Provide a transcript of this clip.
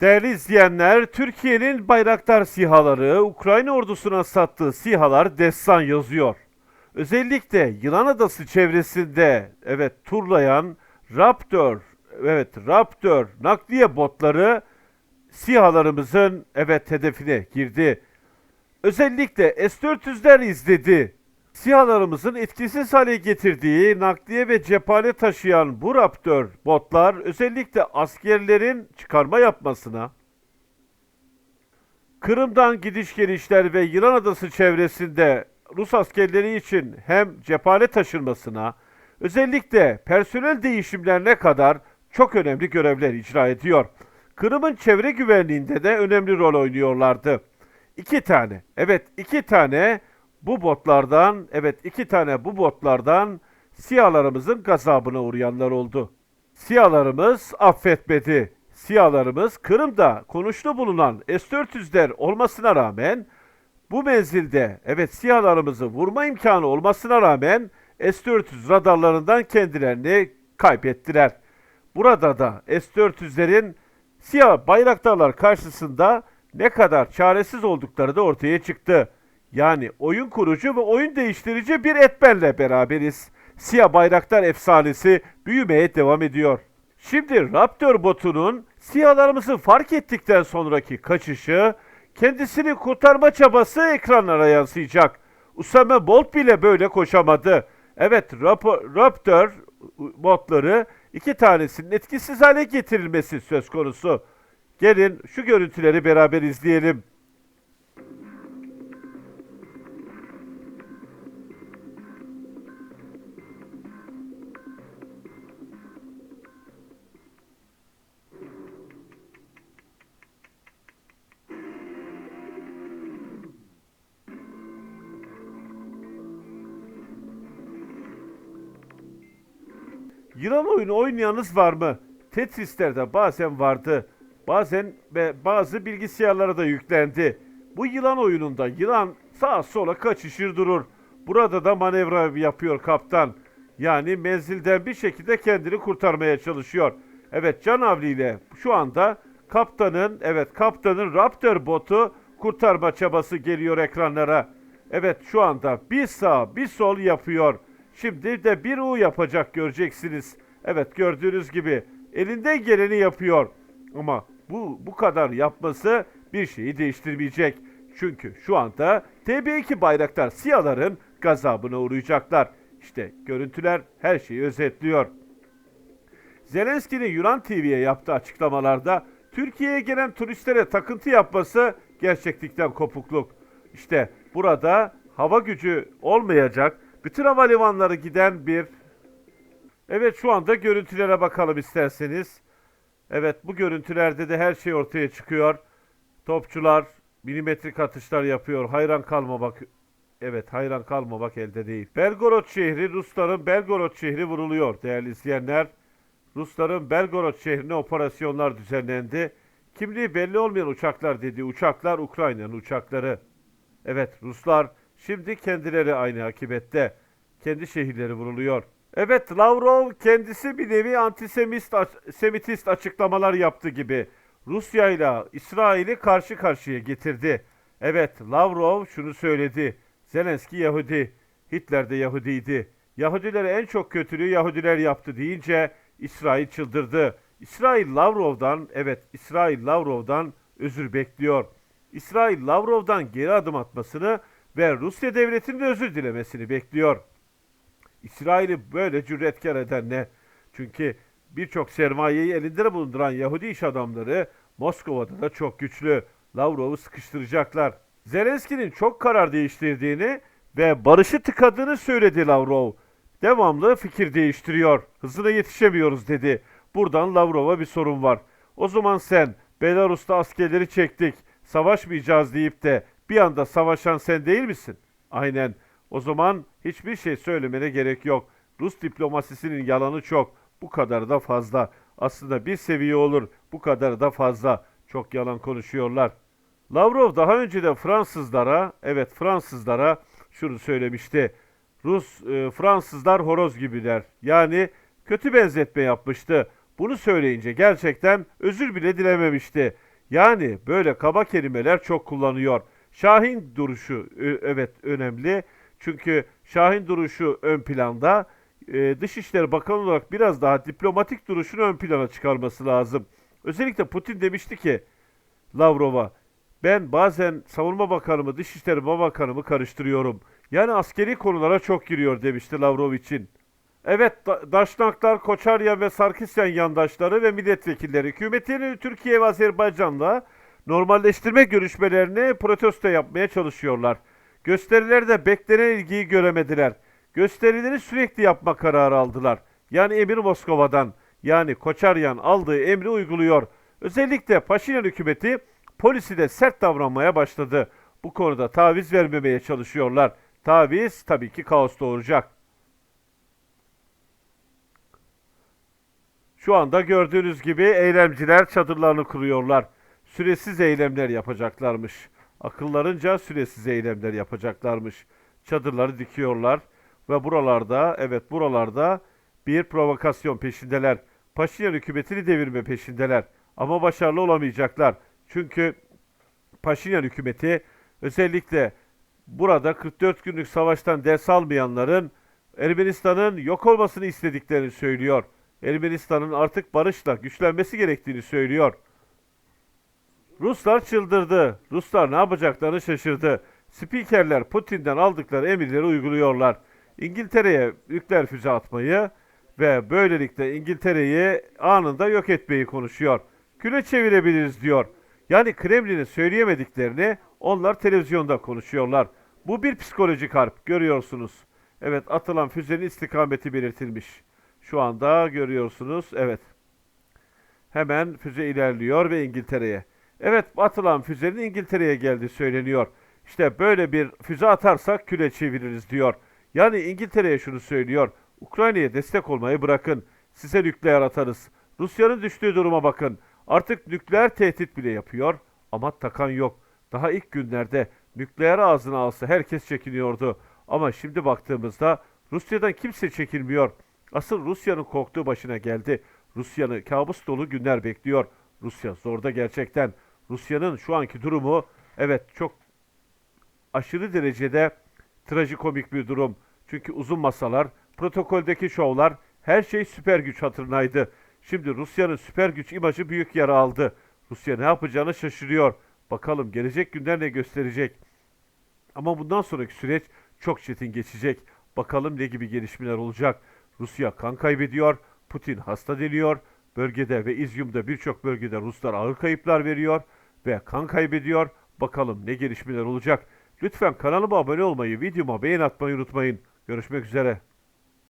Değerli izleyenler, Türkiye'nin Bayraktar SİHA'ları Ukrayna ordusuna sattığı SİHA'lar destan yazıyor. Özellikle Yılan Adası çevresinde evet turlayan Raptor, evet Raptor nakliye botları SİHA'larımızın evet hedefine girdi. Özellikle S-400'ler izledi. SİHA'larımızın etkisiz hale getirdiği nakliye ve cephane taşıyan bu Raptor botlar özellikle askerlerin çıkarma yapmasına, Kırım'dan gidiş gelişler ve Yılan Adası çevresinde Rus askerleri için hem cephane taşınmasına, özellikle personel değişimlerine kadar çok önemli görevler icra ediyor. Kırım'ın çevre güvenliğinde de önemli rol oynuyorlardı. İki tane, evet iki tane bu botlardan, evet iki tane bu botlardan siyalarımızın gazabına uğrayanlar oldu. Siyalarımız affetmedi. Siyalarımız Kırım'da konuşlu bulunan S-400'ler olmasına rağmen bu menzilde evet siyalarımızı vurma imkanı olmasına rağmen S-400 radarlarından kendilerini kaybettiler. Burada da S-400'lerin siyah bayraktarlar karşısında ne kadar çaresiz oldukları da ortaya çıktı. Yani oyun kurucu ve oyun değiştirici bir etmenle beraberiz. Siyah bayraktar efsanesi büyümeye devam ediyor. Şimdi Raptor botunun siyahlarımızı fark ettikten sonraki kaçışı, kendisini kurtarma çabası ekranlara yansıyacak. Usame Bolt bile böyle koşamadı. Evet Rapo- Raptor botları iki tanesinin etkisiz hale getirilmesi söz konusu. Gelin şu görüntüleri beraber izleyelim. Yılan oyunu oynayanınız var mı? Tetris'lerde bazen vardı. Bazen ve bazı bilgisayarlara da yüklendi. Bu yılan oyununda yılan sağa sola kaçışır durur. Burada da manevra yapıyor kaptan. Yani menzilden bir şekilde kendini kurtarmaya çalışıyor. Evet Can Avli ile şu anda kaptanın evet kaptanın Raptor botu kurtarma çabası geliyor ekranlara. Evet şu anda bir sağ bir sol yapıyor. Şimdi de bir U yapacak göreceksiniz. Evet gördüğünüz gibi elinden geleni yapıyor. Ama bu bu kadar yapması bir şeyi değiştirmeyecek. Çünkü şu anda TB2 bayraktar siyaların gazabına uğrayacaklar. İşte görüntüler her şeyi özetliyor. Zelenski'nin Yunan TV'ye yaptığı açıklamalarda Türkiye'ye gelen turistlere takıntı yapması gerçeklikten kopukluk. İşte burada hava gücü olmayacak, bütün havalimanları giden bir... Evet şu anda görüntülere bakalım isterseniz. Evet bu görüntülerde de her şey ortaya çıkıyor. Topçular milimetrik atışlar yapıyor. Hayran kalmamak Evet hayran kalmamak elde değil. Belgorod şehri Rusların Belgorod şehri vuruluyor değerli izleyenler. Rusların Belgorod şehrine operasyonlar düzenlendi. Kimliği belli olmayan uçaklar dediği uçaklar Ukrayna'nın uçakları. Evet Ruslar şimdi kendileri aynı akibette. Kendi şehirleri vuruluyor. Evet Lavrov kendisi bir nevi antisemist semitist açıklamalar yaptı gibi. Rusya ile İsrail'i karşı karşıya getirdi. Evet Lavrov şunu söyledi. Zelenski Yahudi, Hitler de Yahudiydi. Yahudilere en çok kötülüğü Yahudiler yaptı deyince İsrail çıldırdı. İsrail Lavrov'dan, evet İsrail Lavrov'dan özür bekliyor. İsrail Lavrov'dan geri adım atmasını ve Rusya devletinin özür dilemesini bekliyor. İsrail'i böyle cüretkar eden ne? Çünkü birçok sermayeyi elinde bulunduran Yahudi iş adamları Moskova'da da çok güçlü. Lavrov'u sıkıştıracaklar. Zelenski'nin çok karar değiştirdiğini ve barışı tıkadığını söyledi Lavrov. Devamlı fikir değiştiriyor. Hızına yetişemiyoruz dedi. Buradan Lavrov'a bir sorun var. O zaman sen Belarus'ta askerleri çektik, savaşmayacağız deyip de bir anda savaşan sen değil misin? Aynen. O zaman hiçbir şey söylemene gerek yok. Rus diplomasisinin yalanı çok. Bu kadar da fazla. Aslında bir seviye olur. Bu kadar da fazla. Çok yalan konuşuyorlar. Lavrov daha önce de Fransızlara, evet Fransızlara şunu söylemişti. Rus, e, Fransızlar horoz gibiler. Yani kötü benzetme yapmıştı. Bunu söyleyince gerçekten özür bile dilememişti. Yani böyle kaba kelimeler çok kullanıyor. Şahin duruşu ö- evet önemli. Çünkü Şahin duruşu ön planda. Ee, Dışişleri Bakanı olarak biraz daha diplomatik duruşunu ön plana çıkarması lazım. Özellikle Putin demişti ki Lavrov'a ben bazen savunma bakanımı, dışişleri bakanımı karıştırıyorum. Yani askeri konulara çok giriyor demişti Lavrov için. Evet, Da- Daşnaklar, Koçaryan ve Sarkisyan yandaşları ve milletvekilleri hükümetini Türkiye ve Azerbaycan'la normalleştirme görüşmelerini protesto yapmaya çalışıyorlar. Gösterilerde beklenen ilgiyi göremediler. Gösterileri sürekli yapma kararı aldılar. Yani emir Moskova'dan, yani Koçaryan aldığı emri uyguluyor. Özellikle Paşinyan hükümeti polisi de sert davranmaya başladı. Bu konuda taviz vermemeye çalışıyorlar. Taviz tabii ki kaos doğuracak. Şu anda gördüğünüz gibi eylemciler çadırlarını kuruyorlar. Süresiz eylemler yapacaklarmış. Akıllarınca süresiz eylemler yapacaklarmış. Çadırları dikiyorlar ve buralarda, evet buralarda bir provokasyon peşindeler. Paşinyan hükümetini devirme peşindeler. Ama başarılı olamayacaklar. Çünkü Paşinyan hükümeti özellikle burada 44 günlük savaştan ders almayanların Ermenistan'ın yok olmasını istediklerini söylüyor. Ermenistan'ın artık barışla güçlenmesi gerektiğini söylüyor. Ruslar çıldırdı. Ruslar ne yapacaklarını şaşırdı. Spikerler Putin'den aldıkları emirleri uyguluyorlar. İngiltere'ye nükleer füze atmayı ve böylelikle İngiltere'yi anında yok etmeyi konuşuyor. Küle çevirebiliriz diyor. Yani Kremlin'in söyleyemediklerini onlar televizyonda konuşuyorlar. Bu bir psikolojik harp görüyorsunuz. Evet atılan füzenin istikameti belirtilmiş. Şu anda görüyorsunuz. Evet. Hemen füze ilerliyor ve İngiltere'ye. Evet atılan füzenin İngiltere'ye geldiği söyleniyor. İşte böyle bir füze atarsak küle çeviririz diyor. Yani İngiltere'ye şunu söylüyor. Ukrayna'ya destek olmayı bırakın. Size nükleer atarız. Rusya'nın düştüğü duruma bakın. Artık nükleer tehdit bile yapıyor ama takan yok. Daha ilk günlerde nükleer ağzına alsa herkes çekiniyordu. Ama şimdi baktığımızda Rusya'dan kimse çekilmiyor. Asıl Rusya'nın korktuğu başına geldi. Rusya'nın kabus dolu günler bekliyor. Rusya zorda gerçekten. Rusya'nın şu anki durumu evet çok aşırı derecede trajikomik bir durum. Çünkü uzun masalar, protokoldeki şovlar, her şey süper güç hatırınaydı. Şimdi Rusya'nın süper güç imajı büyük yara aldı. Rusya ne yapacağını şaşırıyor. Bakalım gelecek günler ne gösterecek. Ama bundan sonraki süreç çok çetin geçecek. Bakalım ne gibi gelişmeler olacak. Rusya kan kaybediyor, Putin hasta deniyor. Bölgede ve İzyum'da birçok bölgede Ruslar ağır kayıplar veriyor ve kan kaybediyor. Bakalım ne gelişmeler olacak. Lütfen kanalıma abone olmayı, videoma beğen atmayı unutmayın. Görüşmek üzere.